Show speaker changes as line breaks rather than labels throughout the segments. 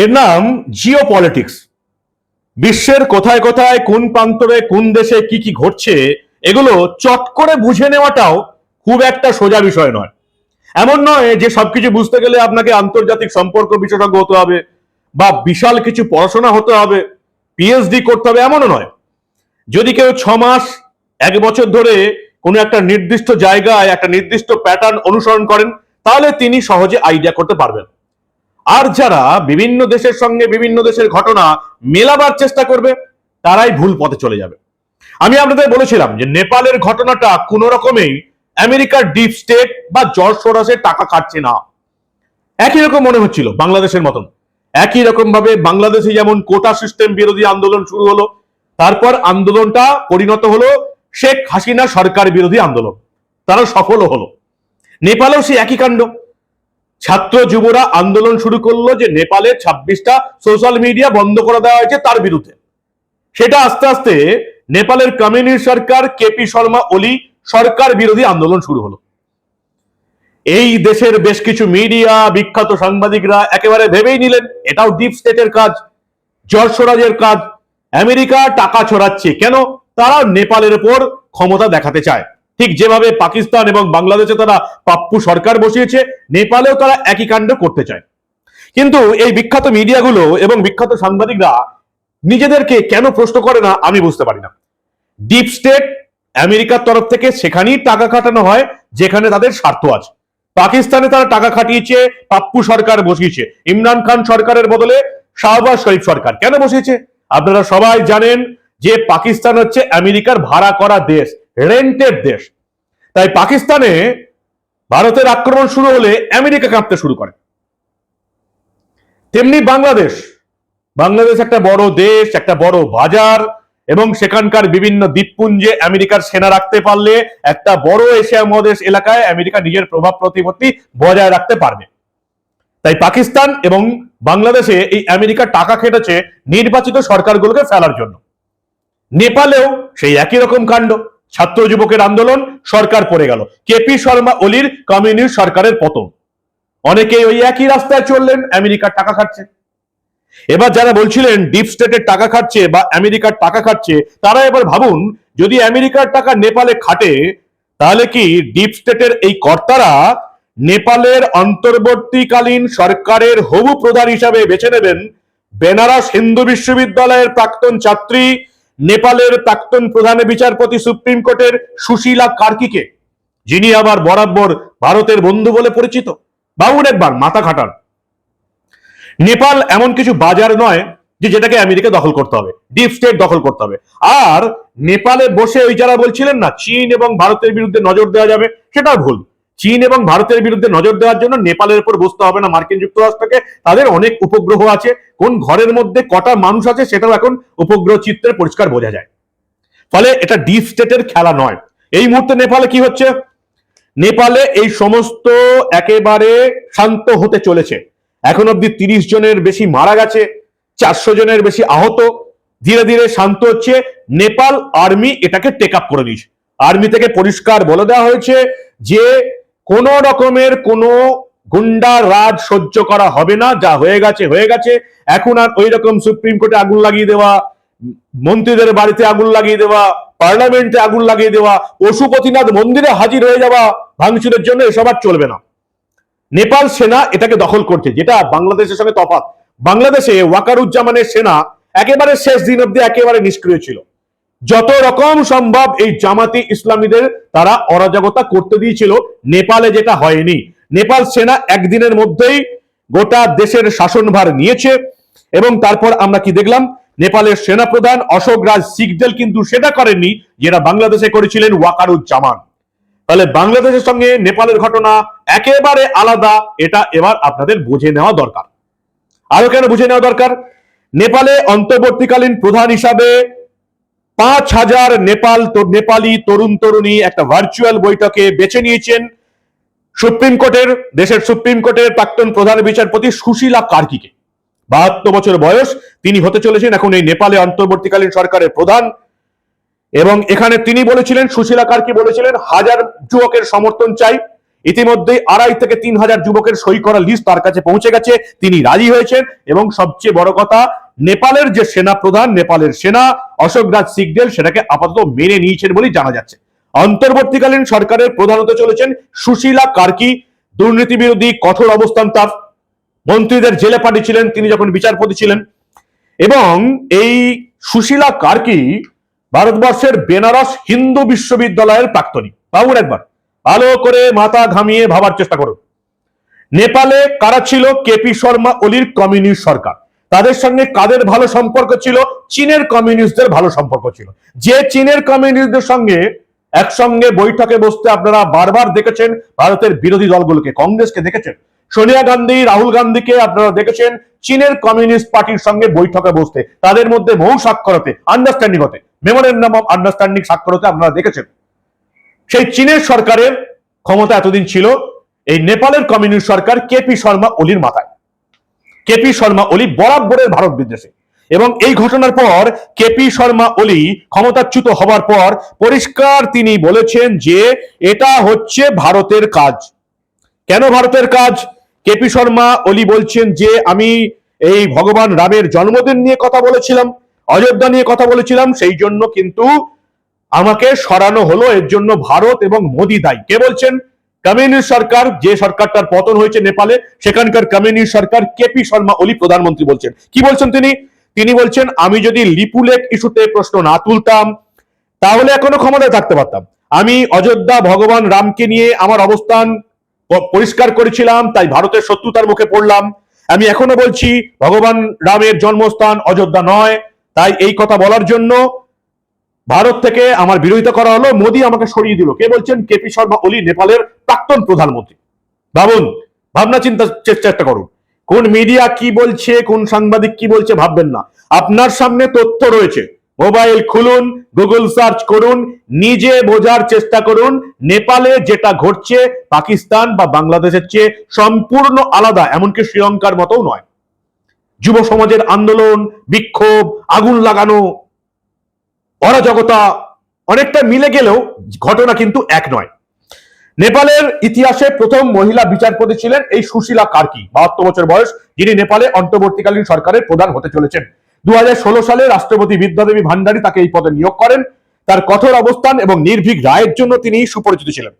এর নাম জিও পলিটিক্স বিশ্বের কোথায় কোথায়, কোন প্রান্তরে, কোন দেশে কি কি ঘটছে, এগুলো চট করে বুঝে নেওয়াটাও খুব একটা সোজা বিষয় নয়। এমন নয় যে সবকিছু বুঝতে গেলে আপনাকে আন্তর্জাতিক সম্পর্ক বিশেষজ্ঞ হতে হবে বা বিশাল কিছু পড়াশোনা হতে হবে পিএইচডি করতে হবে, এমনও নয়। যদি কেউ ছ মাস, এক বছর ধরে কোনো একটা নির্দিষ্ট জায়গায়, একটা নির্দিষ্ট প্যাটার্ন অনুসরণ করেন, তাহলে তিনি সহজে আইডিয়া করতে পারবেন। আর যারা বিভিন্ন দেশের সঙ্গে বিভিন্ন দেশের ঘটনা মেলাবার চেষ্টা করবে, তারাই ভুল পথে চলে যাবে। আমি আপনাদের বলেছিলাম যে নেপালের ঘটনাটা কোন রকমেই আমেরিকার ডিপ স্টেট বা জর্জ সোরাসের টাকা খাচ্ছে না। একই রকম মনে হচ্ছিল বাংলাদেশের মতন। একই রকম ভাবে বাংলাদেশে যেমন কোটা সিস্টেম বিরোধী আন্দোলন শুরু হলো, তারপর আন্দোলনটা পরিণত হলো শেখ হাসিনা সরকার বিরোধী আন্দোলন। তারা সফলও হলো। নেপালেও সেই একই কাণ্ড। ছাত্র যুবরা আন্দোলন শুরু করল যে নেপালে ছাব্বিশটা সোশ্যাল মিডিয়া বন্ধ করে দেওয়া হয়েছে তার বিরুদ্ধে। সেটা আস্তে আস্তে নেপালের কমিউনিস্ট সরকার, কেপি শর্মা, ওলি সরকার বিরোধী আন্দোলন শুরু হলো। এই দেশের বেশ কিছু মিডিয়া, বিখ্যাত সাংবাদিকরা একেবারে ভেবেই নিলেন, এটাও ডিপ স্টেটের কাজ জর্জ সোরাজের কাজ, আমেরিকা টাকা ছড়াচ্ছে। কেন? তারা নেপালের উপর ক্ষমতা দেখাতে চায়। ঠিক যেভাবে পাকিস্তান এবং বাংলাদেশে তারা পাপ্পু সরকার বসিয়েছে, নেপালেও তারা একই কাণ্ড করতে চায়। কিন্তু এই বিখ্যাত মিডিয়াগুলো এবং বিখ্যাত সাংবাদিকরা নিজেদেরকে কেন প্রশ্ন করে না, আমি বুঝতে পারি না। ডিপ স্টেট আমেরিকার তরফ থেকে সেখানেই টাকা খাটানো হয়, যেখানে তাদের স্বার্থ আছে। পাকিস্তানে তারা টাকা খাটিয়েছে, পাপ্পু সরকার বসিয়েছে। ইমরান খান সরকারের বদলে শাহবাজ শরীফ সরকার কেন বসিয়েছে? আপনারা সবাই জানেন যে পাকিস্তান হচ্ছে আমেরিকার ভাড়া করা দেশ। রেন্টেড দেশ। তাই পাকিস্তানে ভারতের আক্রমণ শুরু হলে আমেরিকা কাঁপতে শুরু করে। তেমনি বাংলাদেশ বাংলাদেশ একটা বড় দেশ, একটা বড় বাজার, এবং সেখানকার বিভিন্ন দ্বীপপুঞ্জে আমেরিকার সেনা রাখতে পারলে একটা বড় এশিয়া মহাদেশ এলাকায় আমেরিকা নিজের প্রভাব প্রতিপত্তি বজায় রাখতে পারবে। তাই পাকিস্তান এবং বাংলাদেশে এই আমেরিকা টাকা খেটেছে নির্বাচিত সরকারগুলোকে ফেলার জন্য। নেপালেও সেই একই রকম কাণ্ড। ছাত্র যুবকের আন্দোলন, সরকার পড়ে গেল। কেপি শর্মা ওলির কমিউনিস্ট সরকারের পতন। অনেকে ওই একই রাস্তায় চললেন, আমেরিকার টাকা খাচ্ছে এবার যারা বলছিলেন, ডিপ স্টেটের টাকা খাচ্ছে বা আমেরিকার টাকা খাচ্ছে তারা এবার ভাবুন, যদি আমেরিকার টাকা নেপালে খাটে, তাহলে কি ডিপ স্টেটের এই কর্তারা নেপালের অন্তর্বর্তীকালীন সরকারের হবু প্রধান হিসাবে বেছে নেবেন বেনারস হিন্দু বিশ্ববিদ্যালয়ের প্রাক্তন ছাত্রী নেপালের প্রাক্তন প্রধান বিচারপতি সুপ্রিম কোর্টের সুশীলা কার্কিকে, যিনি আবার বরাবর ভারতের বন্ধু বলে পরিচিত। ভাবুন একবার, মাথা খাটান। নেপাল এমন কিছু বাজার নয় যে যেটাকে আমেরিকা দখল করতে হবে, ডিপ স্টেট দখল করতে হবে। আর নেপালে বসে ওই যারা বলছিলেন না, চীন এবং ভারতের বিরুদ্ধে নজর দেওয়া যাবে, সেটাও ভুল। চীন এবং ভারতের বিরুদ্ধে নজর দেওয়ার জন্য নেপালের উপর বসতে হবে না মার্কিন যুক্তরাষ্ট্রকে। তাদের অনেক উপগ্রহ আছে। কোন ঘরের মধ্যে কটা মানুষ আছে সেটাও এখন উপগ্রহ চিত্রে পরিষ্কার বোঝা যায়। ফলে এটা ডিপ স্টেটের খেলা নয়। এই মুহূর্তে নেপালে কি হচ্ছে? নেপালে এই সমস্ত একেবারে শান্ত হতে চলেছে। এখন অব্দি তিরিশ জনের বেশি মারা গেছে, চারশো জনের বেশি আহত। ধীরে ধীরে শান্ত হচ্ছে। নেপাল আর্মি এটাকে টেক আপ করে দিয়েছে। আর্মি থেকে পরিষ্কার বলে দেওয়া হয়েছে যে কোন রকমের কোনো গুন্ডা রাজ সহ্য করা হবে না, যা হয়ে গেছে হয়ে গেছে। এখন আর ওই রকম সুপ্রিম কোর্টে আগুন লাগিয়ে দেওয়া, মন্ত্রীদের বাড়িতে আগুন লাগিয়ে দেওয়া, পার্লামেন্টে আগুন লাগিয়ে দেওয়া, পশুপতিনাথ মন্দিরে হাজির হয়ে যাওয়া, ভাঙচুরের জন্য এসব আর চলবে না। নেপাল সেনা এটাকে দখল করছে, যেটা বাংলাদেশের সঙ্গে তফাৎ। বাংলাদেশে ওয়াকারুজ্জামানের সেনা একেবারে শেষ দিন অব্দি একেবারে নিষ্ক্রিয় ছিল। যত রকম সম্ভব এই জামাতি ইসলামীদের তারা অরাজকতা করতে দিয়েছিল। নেপালে যেটা হয়নি। নেপাল সেনা একদিনের মধ্যেই গোটা দেশের শাসনভার নিয়েছে এবং তারপর আমরা কি দেখলাম? নেপালের সেনাপ্রধান অশোক রাজ সিকদেল কিন্তু সেটা করেননি যেটা বাংলাদেশে করেছিলেন ওয়াকারুজ্জামান। তাহলে বাংলাদেশের সঙ্গে নেপালের ঘটনা একেবারে আলাদা, এটা এবার আপনাদের বুঝে নেওয়া দরকার। আরও কেন বুঝে নেওয়া দরকার? নেপালে অন্তর্বর্তীকালীন প্রধান হিসাবে পাঁচ হাজার নেপাল নেপালি তরুণ তরুণী একটা ভার্চুয়াল বৈঠকে বেছে নিয়েছেন। সুপ্রিম কোর্টের, দেশের সুপ্রিম কোর্টের প্রাক্তন প্রধান বিচারপতি সুশীলা কার্কিকে। বাহাত্তর বছর বয়স, তিনি হতে চলেছেন এখন এই নেপালে অন্তর্বর্তীকালীন সরকারের প্রধান। এবং এখানে তিনি বলেছিলেন, সুশীলা কার্কি বলেছিলেন, হাজার যুবকের সমর্থন চাই। ইতিমধ্যেই আড়াই থেকে তিন হাজার যুবকের সই করা লিস্ট তার কাছে পৌঁছে গেছে। তিনি রাজি হয়েছেন এবং সবচেয়ে বড় কথা নেপালের যে সেনা প্রধান নেপালের সেনা অশোক রাজ সিগডেল সেটাকে আপাতত মেনে নিয়েছেন বলেই জানা যাচ্ছে। অন্তর্বর্তীকালীন সরকারের প্রধান হতে চলেছেন সুশীলা কার্কি। দুর্নীতি বিরোধী কঠোর অবস্থান তার। মন্ত্রীদের জেলে পাঠিয়েছিলেন, তিনি যখন বিচারপতি ছিলেন। এবং এই সুশীলা কার্কি ভারতবর্ষের বেনারস হিন্দু বিশ্ববিদ্যালয়ের প্রাক্তনী। বাবুর একবার। ভালো করে মাথা ঘামিয়ে ভাবার চেষ্টা করুন। নেপালে কারা ছিল? কেপি শর্মা, অলির কমিউনিস্ট সরকার। তাদের সঙ্গে কাদের ভালো সম্পর্ক ছিল? চীনের কমিউনিস্টদের ভালো সম্পর্ক ছিল। যে চীনের কমিউনিস্টদের সঙ্গে একসঙ্গে বৈঠকে বসতে আপনারা বারবার দেখেছেন, ভারতের বিরোধী দলগুলোকে, কংগ্রেসকে দেখেছেন? সোনিয়া গান্ধী, রাহুল গান্ধীকে আপনারা দেখেছেন, চীনের কমিউনিস্ট পার্টির সঙ্গে বৈঠকে বসতে, তাদের মধ্যে বহু স্বাক্ষর হতে আন্ডারস্ট্যান্ডিং হতে মেমোরেন্ডাম অফ আন্ডারস্ট্যান্ডিং স্বাক্ষর হতে আপনারা দেখেছেন। সেই চীনের সরকারের ক্ষমতা এতদিন ছিল, এই নেপালের কমিউনিস্ট সরকার কেপি শর্মা ওলির মাথায়। কেপি শর্মা ওলি বরাবরের ভারত বিদ্বেষী। এবং এই ঘটনার পর কেপি শর্মা ওলি ক্ষমতাচ্যুত হবার পর পরিষ্কার তিনি বলেছেন যে এটা হচ্ছে ভারতের কাজ। কেন ভারতের কাজ? কেপি শর্মা ওলি বলছেন যে আমি এই ভগবান রামের জন্মদিন নিয়ে কথা বলেছিলাম, অযোধ্যা নিয়ে কথা বলেছিলাম, সেই জন্য কিন্তু আমাকে সরানো হলো, এর জন্য ভারত এবং মোদী দায়ী। কে বলছেন? কমিউনিস্ট সরকার, যে সরকারটার পতন হয়েছে নেপালে, সেখানকার কমিউনিস্ট সরকার কেপি শর্মা ওলি প্রধানমন্ত্রী বলছেন। কি বলছেন তিনি? তিনি বলছেন, আমি যদি লিপুলেক ইস্যুতে প্রশ্ন না তুলতাম, তাহলে এখনও ক্ষমতায় থাকতে পারতাম। আমি অযোধ্যা ভগবান রামকে নিয়ে আমার অবস্থান পরিষ্কার করেছিলাম, তাই ভারতের শত্রুতার মুখে পড়লাম। আমি এখনও বলছি, ভগবান রামের জন্মস্থান অযোধ্যা নয়। তাই এই কথা বলার জন্য ভারত থেকে আমার বিরোধিতা করা হলো, মোদী আমাকে সরিয়ে দিল। কে বলছেন? কেপি শর্মা ওলি নেপালের প্রাক্তন প্রধানমন্ত্রী। ভাবুন, ভাবনা চিন্তা, চেষ্টা করুন। কোন মিডিয়া কি বলছে, কোন সাংবাদিক কি বলছে ভাববেন না। আপনার সামনে তথ্য রয়েছে। মোবাইল খুলুন, গুগল সার্চ করুন, নিজে বোঝার চেষ্টা করুন, নেপালে যেটা ঘটছে, পাকিস্তান বা বাংলাদেশের চেয়ে সম্পূর্ণ আলাদা, এমনকি শ্রীলঙ্কার মতও নয়। যুব সমাজের আন্দোলন, বিক্ষোভ, আগুন লাগানো অরাজকতা অনেকটা মিলে গেলেও ঘটনা কিন্তু এক নয়। নেপালের ইতিহাসে প্রথম মহিলা বিচারপতি ছিলেন এই সুশীলা কার্কি, বাহাত্তর বছর বয়স, যিনি নেপালে অন্তর্বর্তীকালীন সরকারের প্রধান হতে চলেছেন। দু হাজার ষোলো সালে রাষ্ট্রপতি বিদ্যাদেবী ভান্ডারী তাকে এই পদে নিয়োগ করেন। তার কঠোর অবস্থান এবং নির্ভীক রায়ের জন্য তিনি সুপরিচিত ছিলেন।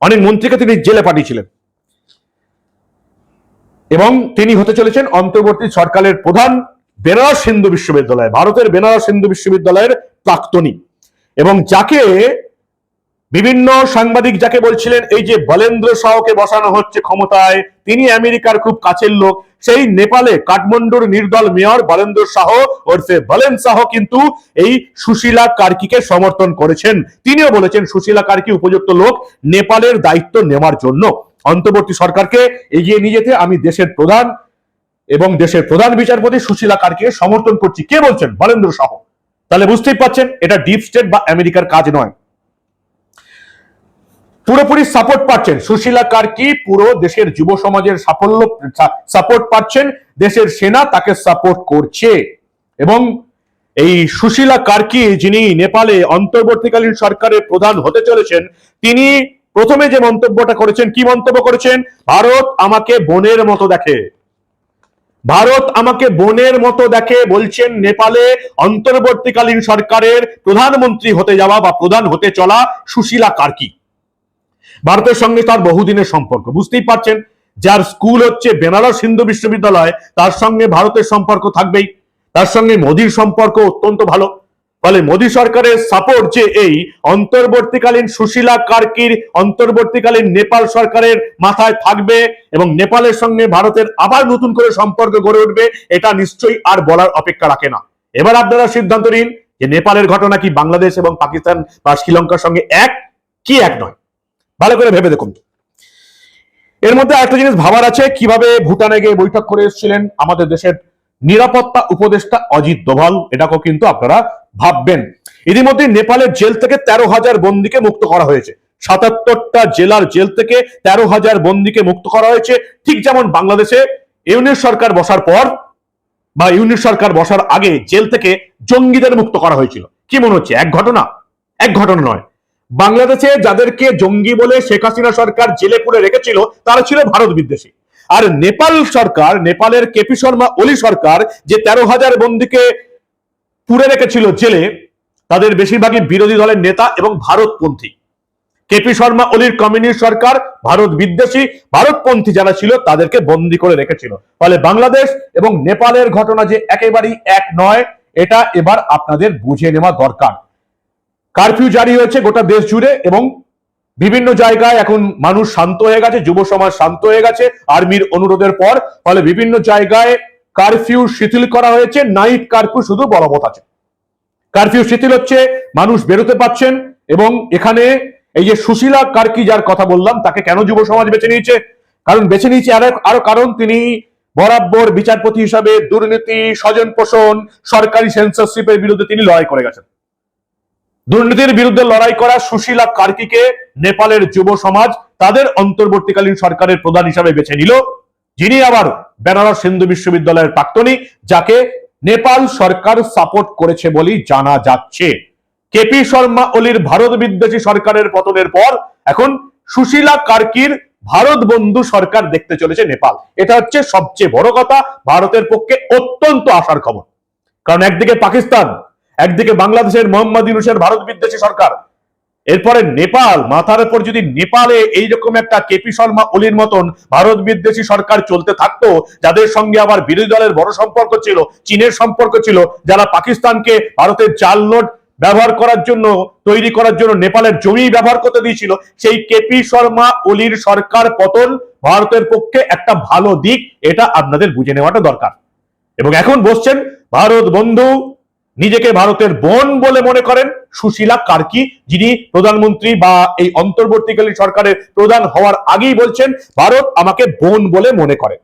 অনেক মন্ত্রীকে তিনি জেলে পাঠিয়েছিলেন। এবং তিনি হতে চলেছেন অন্তর্বর্তী সরকারের প্রধান বেনারস হিন্দু বিশ্ববিদ্যালয়, ভারতের বেনারস হিন্দু বিশ্ববিদ্যালয়ের প্রাক্তনী। এবং যাকে বিভিন্ন সাংবাদিক যাকে বলছিলেন, এই যে বলেন্দ্র শাহকে বসানো হচ্ছে ক্ষমতায়, তিনি আমেরিকার খুব কাছের লোক, সেই নেপালে কাঠমান্ডুর নির্দল মেয়র বলেন্দ্র শাহ, ওরফে বলেন শাহ কিন্তু এই সুশীলা কার্কিকে সমর্থন করেছেন। তিনিও বলেছেন সুশীলা কার্কি উপযুক্ত লোক, নেপালের দায়িত্ব নেওয়ার জন্য। অন্তর্বর্তী সরকারকে এগিয়ে নিয়ে যেতে আমি দেশের প্রধান এবং দেশের প্রধান বিচারপতি সুশীলা কার্কে সমর্থন করছি। কে বলছেন? বলেন্দ্র শাহ। তাহলে বুঝতেই পাচ্ছেন এটা ডিপ স্টেট বা আমেরিকার কাজ নয়। পুরোপুরি সাপোর্ট পাচ্ছেন। সুশীলা কার্কি পুরো দেশের যুব সমাজের সাফল্য সাপোর্ট পাচ্ছেন। দেশের সেনা তাকে সাপোর্ট করছে। এবং এই সুশীলা কার্কি যিনি নেপালে অন্তর্বর্তীকালীন সরকারের প্রধান হতে চলেছেন, তিনি প্রথমে যে মন্তব্যটা করেছেন, কি মন্তব্য করেছেন? ভারত আমাকে বোনের মতো দেখে। ভারত আমাকে বোনের মতো দেখে বলছেন নেপালে অন্তর্বর্তীকালীন সরকারের প্রধানমন্ত্রী হতে যাওয়া বা প্রধান হতে চলা সুশীলা কার্কি। ভারতের সঙ্গে তার বহুদিনের সম্পর্ক। বুঝতেই পারছেন, যার স্কুল হচ্ছে বেনারস হিন্দু বিশ্ববিদ্যালয়, তার সঙ্গে ভারতের সম্পর্ক থাকবেই। তার সঙ্গে মোদির সম্পর্ক অত্যন্ত ভালো। ফলে মোদী সরকারের সাপোর্ট যে এই অন্তর্বর্তীকালীন সুশীলা কার্কির অন্তর্বর্তীকালীন নেপাল সরকারের মাথায় থাকবে এবং নেপালের সঙ্গে ভারতের আবার নতুন করে সম্পর্ক গড়ে উঠবে, এটা নিশ্চয়ই আর বলার অপেক্ষা রাখে না। এবার আপনারা সিদ্ধান্ত নিন যে নেপালের ঘটনা কি বাংলাদেশ এবং পাকিস্তান বা শ্রীলঙ্কার সঙ্গে এক কি এক নয়? ভালো করে ভেবে দেখুন এর মধ্যে একটা জিনিস ভাবার আছে, কীভাবে ভুটানে গিয়ে বৈঠক করে এসেছিলেন আমাদের দেশের নিরাপত্তা উপদেষ্টা অজিত দোভাল, এটাকেও কিন্তু আপনারা ভাববেন। ইতিমধ্যে নেপালের জেল থেকে তেরো হাজার বন্দীকে মুক্ত করা হয়েছে। সাতাত্তরটা জেলার জেল থেকে তেরো হাজার বন্দীকে মুক্ত করা হয়েছে। ঠিক যেমন বাংলাদেশে ইউনিট সরকার বসার পর বা ইউনিট সরকার বসার আগে জেল থেকে জঙ্গিদের মুক্ত করা হয়েছিল। কি মনে হচ্ছে? এক ঘটনা? এক ঘটনা নয়। বাংলাদেশে যাদেরকে জঙ্গি বলে শেখ হাসিনা সরকার জেলে পুরে রেখেছিল, তারা ছিল ভারত বিদ্বেষী। আর নেপাল সরকার, নেপালের কেপি শর্মা ওলি সরকার যে তেরো হাজার বন্দীকে পুরে রেখেছিল জেলে, তাদের বেশিরভাগই বিরোধী দলের নেতা এবং ভারতপন্থী। কেপি শর্মা ওলির কমিউনিস্ট সরকার, ভারত বিদ্বেষী, ভারতপন্থী যারা ছিল, তাদেরকে বন্দী করে রেখেছিল। ফলে বাংলাদেশ এবং নেপালের ঘটনা যে একেবারেই এক নয়, এটা এবার আপনাদের বুঝে নেওয়া দরকার। কারফিউ জারি হয়েছে গোটা দেশ জুড়ে এবং বিভিন্ন জায়গায় এখন মানুষ শান্ত হয়ে গেছে, যুব সমাজ শান্ত হয়ে গেছে, আর্মির অনুরোধের পর, ফলে বিভিন্ন জায়গায় কারফিউ শিথিল করা হয়েছে, নাইট কারফিউ শুধু বলবৎ আছে। কারফিউ শিথিল হচ্ছে, মানুষ বেরোতে পারছেন এবং এখানে এই যে সুশীলা কার্কি যার কথা বললাম, তাকে কেন যুব সমাজ বেছে নিয়েছে? কারণ বেছে নিয়েছে আরও আরও কারণ, তিনি বরাবর বিচারপতি হিসাবে দুর্নীতি, স্বজন পোষণ, সরকারি সেন্সরশিপের বিরুদ্ধে তিনি লড়াই করে গেছেন। দুর্নীতির বিরুদ্ধে লড়াই করা সুশীলা কার্কিকে নেপালের যুব সমাজ তাদের অন্তর্বর্তীকালীন সরকারের প্রধান হিসাবে বেছে নিল, যিনি আবার বেনারস হিন্দু বিশ্ববিদ্যালয়ের প্রাক্তনী, যাকে নেপাল সরকার সাপোর্ট করেছে বলেই জানা যাচ্ছে। কেপি শর্মা ওলির ভারত বিদ্বেষী সরকারের পতনের পর এখন সুশীলা কার্কির ভারত বন্ধু সরকার দেখতে চলেছে নেপাল। এটা হচ্ছে সবচেয়ে বড় কথা, ভারতের পক্ষে অত্যন্ত আশার খবর। কারণ একদিকে পাকিস্তান, একদিকে বাংলাদেশের মোহাম্মদ ইউনুসের ভারত বিদ্বেষী সরকার এরপরে নেপাল, মাথার উপর যদি নেপালে এইরকম একটা কেপি শর্মা ওলির মতন ভারত বিদ্বেষী সরকার চলতে থাকতো, যাদের সঙ্গে আবার বিরোধী দলের বড় সম্পর্ক ছিল, চীনের সম্পর্ক ছিল, যারা পাকিস্তানকে ভারতের চাল নোট ব্যবহার করার জন্য, তৈরি করার জন্য নেপালের জমি ব্যবহার করতে দিয়েছিল, সেই কেপি শর্মা ওলির সরকার পতন ভারতের পক্ষে একটা ভালো দিক, এটা আপনাদের বুঝে নেওয়াটা দরকার। এবং এখন বসছেন ভারত বন্ধু নিজেকে ভারতের বোন বলে মনে করেন সুশীলা কার্কি, যিনি প্রধানমন্ত্রী বা এই অন্তর্বর্তীকালীন সরকারের প্রধান হওয়ার আগেই বলছেন, ভারত আমাকে বোন বলে মনে করে।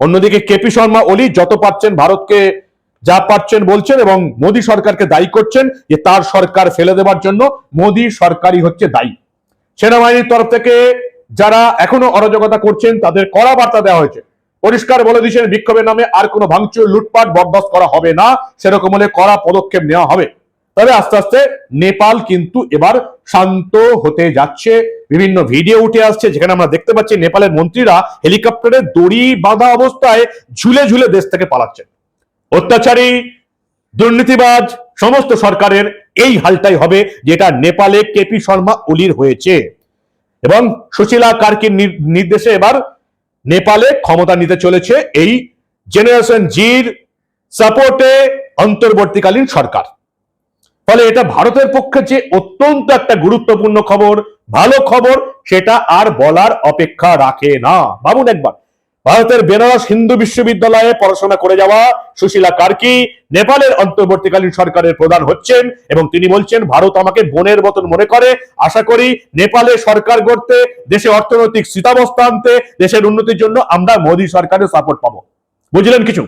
অন্যদিকে কেপি শর্মা ওলি যত পারছেন ভারতকে যা পারছেন বলছেন এবং মোদী সরকারকে দায়ী করছেন যে তার সরকার ফেলে দেওয়ার জন্য মোদী সরকারই হচ্ছে দায়ী। সেনাবাহিনীর তরফ থেকে যারা এখনও অরাজকতা করছেন, তাদের কড়া বার্তা দেওয়া হয়েছে। পরিষ্কার বলে দিয়েছেন, বিক্ষোভের নামে আর কোনো ভাঙচুর, লুটপাট বরদাস্ত করা হবে না। সেরকম হলে কড়া পদক্ষেপ নেওয়া হবে। তবে আস্তে আস্তে নেপাল কিন্তু এবার শান্ত হতে যাচ্ছে। বিভিন্ন ভিডিও উঠে আসছে, যেখানে আমরা দেখতে পাচ্ছি নেপালের মন্ত্রীরা হেলিকপ্টারে দড়ি বাঁধা অবস্থায় ঝুলে ঝুলে দেশ থেকে পালাচ্ছেন। অত্যাচারী, দুর্নীতিবাজ, সমস্ত সরকারের এই হালটাই হবে, যেটা নেপালে কেপি শর্মা ওলির হয়েছে। এবং সুশীলা কার্কির নির- নির্দেশে এবার নেপালে ক্ষমতা নিতে চলেছে এই জেনারেশন জির সাপোর্টে অন্তর্বর্তীকালীন সরকার। ফলে এটা ভারতের পক্ষে যে অত্যন্ত একটা গুরুত্বপূর্ণ খবর, ভালো খবর, সেটা আর বলার অপেক্ষা রাখে না। ভাবুন একবার। ভারতের বেনারস হিন্দু বিশ্ববিদ্যালয়ে পড়াশোনা করে যাওয়া সুশীলা কার্কি নেপালের অন্তর্বর্তীকালীন সরকারের প্রধান হচ্ছেন এবং তিনি বলছেন, ভারত আমাকে বোনের মতন মনে করে। আশা করি নেপালে সরকার গড়তে, দেশে অর্থনৈতিক স্থিতাবস্থা আনতে, দেশের উন্নতির জন্য আমরা মোদী সরকারের সাপোর্ট পাবো। বুঝলেন কিছু?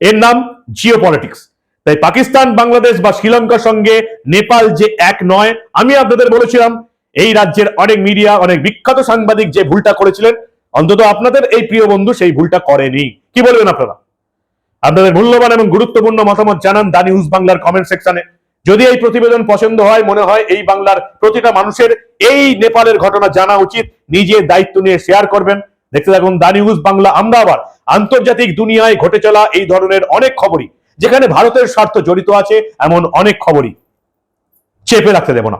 এর নাম জিও পলিটিক্স তাই পাকিস্তান, বাংলাদেশ বা শ্রীলঙ্কার সঙ্গে নেপাল যে এক নয়, আমি আপনাদের বলেছিলাম, এই রাজ্যের অনেক মিডিয়া অনেক বিখ্যাত সাংবাদিক যে ভুলটা করেছিলেন অন্তত আপনাদের এই প্রিয় বন্ধু সেই ভুলটা করেনি। কি বলবেন আপনারা? আপনাদের মূল্যবান এবং গুরুত্বপূর্ণ মতামত জানান দা নিউজ বাংলার কমেন্ট সেকশনে যদি এই প্রতিবেদন পছন্দ হয়, মনে হয় এই বাংলার প্রতিটা মানুষের এই নেপালের ঘটনা জানা উচিত, নিজে দায়িত্ব নিয়ে শেয়ার করবেন। দেখতে থাকুন দা নিউজ বাংলা, আমরা আবার আন্তর্জাতিক দুনিয়ায় ঘটে চলা এই ধরনের অনেক খবরই, যেখানে ভারতের স্বার্থ জড়িত আছে এমন অনেক খবরই। চেপে রাখতে দেব না।